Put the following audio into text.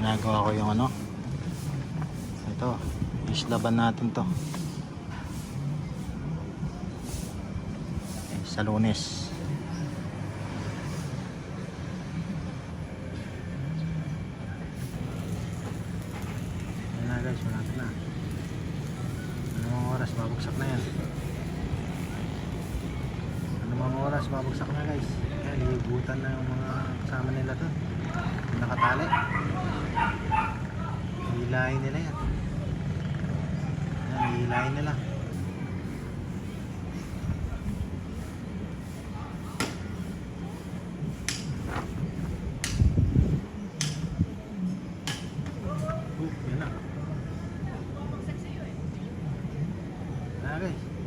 ginagawa ko yung ano. Ito islaban natin to. Sa lunes. Ayun na guys malapit na. Anong oras? Babuksak na yan. Oras, babagsak na guys. Ayan, libutan na yung mga kasama nila to. Nakatali. Hilahin nila yan. Ayan, hilahin nila. Oh, yan na. Ah, guys.